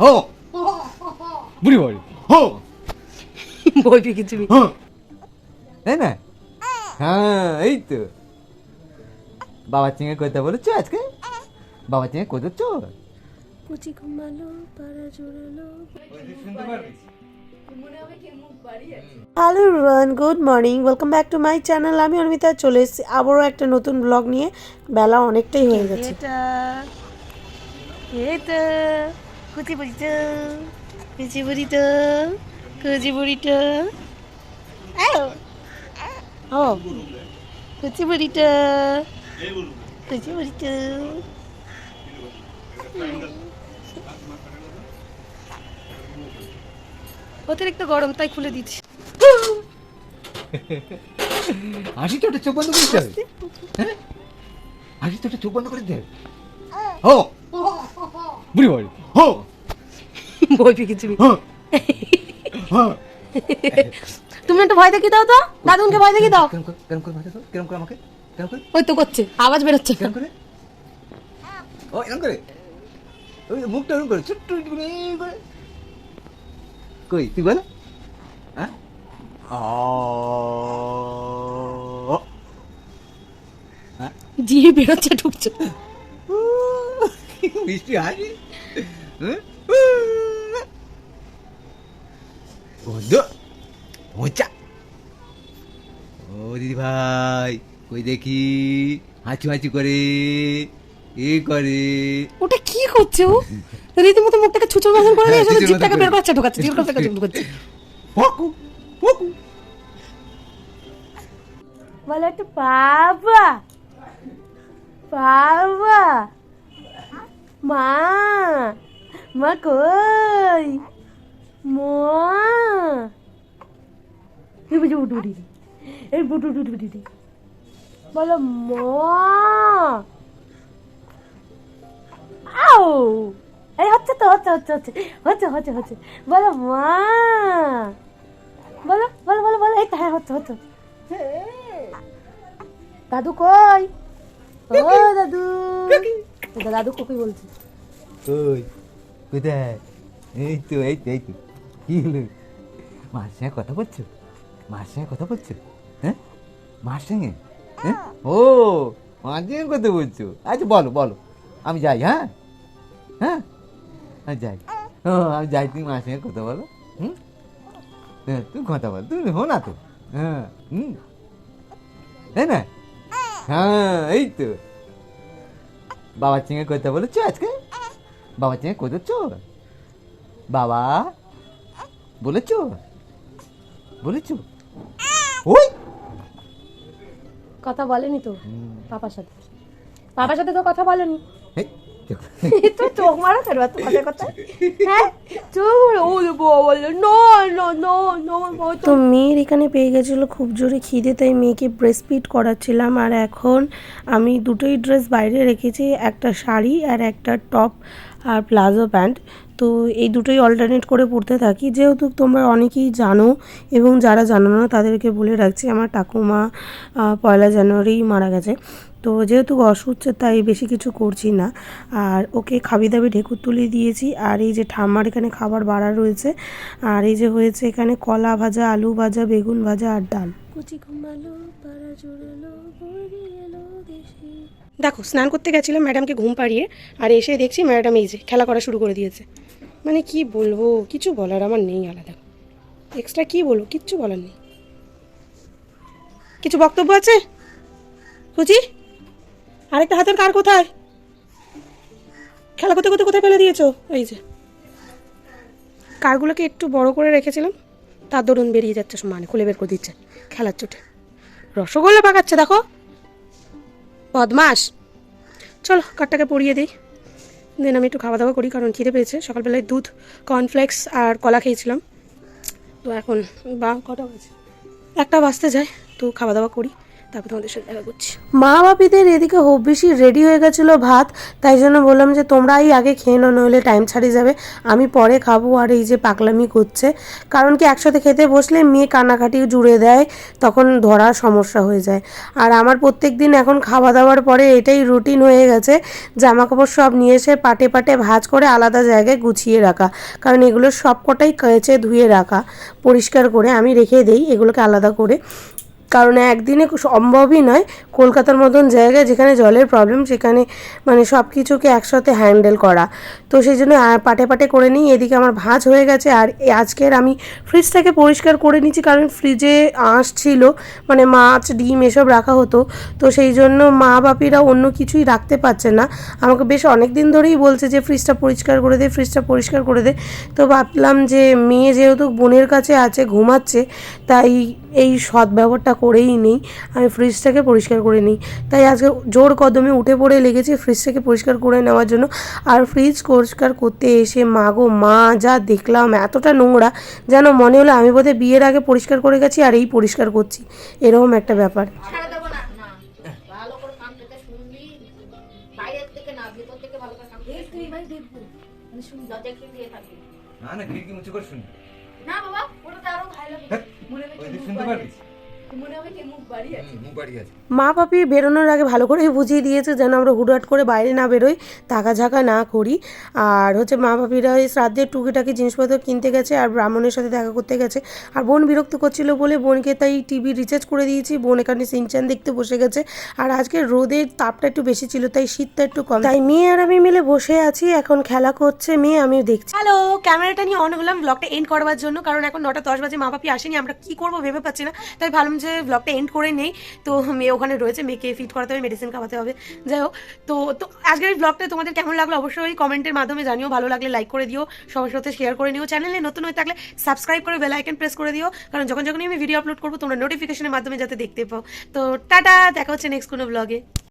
হো! বুড়ি বাড়ি হো! বলবি কিছু হো! তাই না? হ্যাঁ এই তো। বাবার সঙ্গে কথা বলেছ আজকে? বাবার সঙ্গে কোথাচ্ছো কুচি ঘুমালো hello Ron good morning welcome back to my channel আমি অনিমিতা চলে এসেছি আবারও একটা নতুন ব্লগ নিয়ে। বেলা অনেকটাই হয়ে গেছে। এটা এটা কুচি বুড়িটা কুচি বুড়িটা কুচি বুড়িটা ও কুচি বুড়িটা কুচি বুড়িটা অতিরিক্ত গরম তাই খুলে দিচ্ছি হাসি তো চোখ বন্ধ করে হ্যাঁ হাসি তো চোখ বন্ধ করে হবে হো বুড়ি বাড়ি হো। বলবি কিছু তুমি একটু ভয় দেখি দাও তো। দাদুনকে ভয় দেখি দাও। কেরম করে করে মাথা কেরম করে আমাকে? কেরম করে? ওই তো করছে। আওয়াজ বেরোচ্ছে কেরম করে? ও এরম করে। ওই মুখটা এরম করে ছোট্ট করে কই তুই বল। হ্যাঁ? আ। হ্যাঁ? জিয়ে বেরোচ্ছে ঢুকছে। মিষ্টি হাসি? বন্ধু মোচা ও দিদি ভাই কই দেখি হাঁচু হাঁচু করে এ করে ওটা কি করছে ও? রীতিমতো মুখটাকে ছুচুর মতন করে হ্যাঁ, শুধু ছুঁচোর জিভটাকে মতন বের করছে ঢোকাচ্ছে করতে ঢুকাচ্ছে পকু পকু। বলে একটু বাবা বাবা মা মা কই? মা। এই এই বুটু উঠু বলো, মা। আও এই হচ্ছে তো, হচ্ছে হচ্ছে হচ্ছে হচ্ছে বলো, মা। বলো বলো বলো বলো, এই হ্যাঁ হচ্ছে হচ্ছে দাদু কই? ও, দাদু। এটা দাদু কই বলছে। কই? কোথায়? এই তো এই তো এই তো। কি হলো? মার সঙ্গে কথা বলছো? মার সঙ্গে কথা বলছো? হ্যাঁ? মার সঙ্গে? হ্যাঁ? ও, মার সঙ্গে কথা বলছো? আচ্ছা বলো বলো। আমি যাই হ্যাঁ? হ্যাঁ? আমি যাই। ও, আমি যাই, তুমি মার সঙ্গে কথা বলো, হুম? হ্যাঁ তুই কথা বল। তুমি হো না তো। হ্যাঁ হুম? তাই না? হ্যাঁ এই তো। বাবার সঙ্গে কথা বলেছ আজকে? বাবার সঙ্গে কোথাচ্ছো বাবা বলেছ? বলেছ? ওই! কথা বলেনি তো পাপার সাথে। পাপার সাথে তো কথা বলেনি। এই, দেখো। তো চোখ মারো তোর এত কথা হ্যাঁ চোখ মারো ও বলল নো নো নো নো তো মেয়ের এখানে পেয়ে গেছিল খুব জোরে খিদে তাই মেয়েকে ব্রেস্ট করাচ্ছিলাম। আর এখন আমি দুটোই ড্রেস বাইরে রেখেছি একটা শাড়ি আর একটা টপ আর প্লাজো প্যান্ট। তো এই দুটোই অল্টারনেট করে পরতে থাকি। যেহেতু তোমরা অনেকেই জানো এবং যারা জানো না তাদেরকে বলে রাখছি আমার ঠাকুমা পয়লা জানুয়ারি মারা গেছে। তো যেহেতু অসুস্থ তাই বেশি কিছু করছি না। আর ওকে খাবি দাবি ঢেকুর তুলে দিয়েছি। আর এই যে ঠাম্মার এখানে খাবার বাড়া রয়েছে আর এই যে হয়েছে এখানে কলা ভাজা আলু ভাজা বেগুন ভাজা আর ডাল। কুচি ঘুমালো পাড়া জোড়ালো দেখো স্নান করতে গেছিলাম ম্যাডামকে ঘুম পাড়িয়ে আর এসে দেখছি ম্যাডাম এই যে খেলা করা শুরু করে দিয়েছে। মানে কি বলব কিছু বলার আমার নেই আলাদা। এক্সট্রা কি বলব কিচ্ছু বলার নেই। কিছু বক্তব্য আছে? কুচি আরেকটা হাতের কার কোথায়? খেলা করতে করতে কোথায় ফেলে দিয়েছ? এই যে। কারগুলোকে একটু বড় করে রেখেছিলাম, তার দরুন বেরিয়ে যাচ্ছে সমানে, খুলে বের করে দিচ্ছে খেলার চোটে। রসগোল্লা পাকাচ্ছে, দেখো। বদমাস চলো, কাঠটাকে পরিয়ে দিই। দেন আমি একটু খাওয়া দাওয়া করি, কারণ খিদে পেয়েছে। সকালবেলায় দুধ কর্নফ্লেক্স আর কলা খেয়েছিলাম। তো এখন, বা কটা বাজে? একটা বাজতে যায়, তো খাওয়া দাওয়া করি। তারপর তোমাদের সাথে দেখা করছি। মা বাপিদের এদিকে খুব বেশি রেডি হয়ে গেছিল ভাত, তাই জন্য বললাম যে তোমরাই আগে খেয়ে নাও, নইলে টাইম ছাড়িয়ে যাবে। আমি পরে খাব আর এই যে পাকলামি করছে। কারণ কি, একসাথে খেতে বসলে মেয়ে কান্নাকাটি জুড়ে দেয়, তখন ধরার সমস্যা হয়ে যায়। আর আমার প্রত্যেক দিন এখন খাওয়া দাওয়ার পরে এটাই রুটিন হয়ে গেছে জামা কাপড় সব নিয়ে এসে পাটে পাটে ভাজ করে আলাদা জায়গায় গুছিয়ে রাখা। কারণ এগুলো সব কটাই কেচে ধুয়ে রাখা, পরিষ্কার করে আমি রেখে দেই, এগুলোকে আলাদা করে। কারণ একদিনে সম্ভবই নয় কলকাতার মতন জায়গায় যেখানে জলের প্রবলেম সেখানে মানে সব কিছুকে একসাথে হ্যান্ডেল করা। তো সেই জন্য পাটে পাটে করে নিই। এদিকে আমার ভাঁজ হয়ে গেছে আর আজকের আমি ফ্রিজটাকে পরিষ্কার করে নিচ্ছি কারণ ফ্রিজে আঁশ ছিল মানে মাছ, ডিম এসব রাখা হতো। তো সেই জন্য মা বাপিরা অন্য কিছুই রাখতে পারছে না। আমাকে বেশ অনেক দিন ধরেই বলছে যে ফ্রিজটা পরিষ্কার করে দে ফ্রিজটা পরিষ্কার করে দে। তো ভাবলাম যে, মেয়ে যেহেতু বোনের কাছে আছে, ঘুমাচ্ছে, তাই এই সদ্ব্যবহারটা করেই নেই। আমি ফ্রিজটাকে পরিষ্কার করে নিই। তাই আজকে জোর কদমে উঠে পড়ে লেগেছি ফ্রিজটাকে পরিষ্কার করে নেওয়ার জন্য। আর ফ্রিজ পরিষ্কার করতে এসে মা গো মা যা দেখলাম এতটা নোংরা যেন মনে হলো আমি বোধহয় বিয়ের আগে পরিষ্কার করে গেছি আর এই পরিষ্কার করছি। এরকম একটা ব্যাপার। না। না। ভালো করে কান পেতে শুনবি বাইরের থেকে না ভেতর থেকে ভালো করে কান পেতে তুই ভাই দেখব। মানে না না খিড়কি মুছে করে শুনি। না বাবা ওটাতে আরও ভালো হ্যাঁ, মনে হবে মা পাপি বেরোনোর আগে ভালো করে বুঝিয়ে দিয়েছে যেন আমরা হুটহাট করে বাইরে না বেরোই তাকা ঝাঁকা না করি। আর হচ্ছে মা পাপিরা ওই শ্রাদ্ধের টুকিটাকি জিনিসপত্র কিনতে গেছে আর ব্রাহ্মণের সাথে দেখা করতে গেছে। আর বোন বিরক্ত করছিল বলে বোনকে তাই টিভি রিচার্জ করে দিয়েছি। বোন এখানে সিনচান দেখতে বসে গেছে। আর আজকে রোদের তাপটা একটু বেশি ছিল তাই শীতটা একটু কম। তাই মেয়ে আর আমি মিলে বসে আছি এখন খেলা করছে মেয়ে আমিও দেখছি। হ্যালো ক্যামেরাটা নিয়ে অন হলাম ব্লগটা এন্ড করবার জন্য কারণ এখন নটা দশ বাজে মা বাপি আসেনি আমরা কি করব ভেবে পাচ্ছি না। তাই ভাবলাম যে ব্লগটা এন্ড করে নেই, তো মেয়ে ওখানে রয়েছে, মেয়েকে ফিট করাতে হবে মেডিসিন খাওয়াতে হবে। যাই হোক, তো তো আজকের এই ব্লগটা তোমাদের কেমন লাগল অবশ্যই কমেন্টের মাধ্যমে জানিও, ভালো লাগলে লাইক করে দিও, সবার সাথে শেয়ার করে নিও। চ্যানেলে নতুন হয়ে থাকলে সাবস্ক্রাইব করে বেল আইকন প্রেস করে দিও, কারণ যখন যখনই আমি ভিডিও আপলোড করব, তোমরা নোটিফিকেশনের মাধ্যমে যাতে দেখতে পাও। তো টাটা, দেখা হচ্ছে নেক্সট কোনো ব্লগে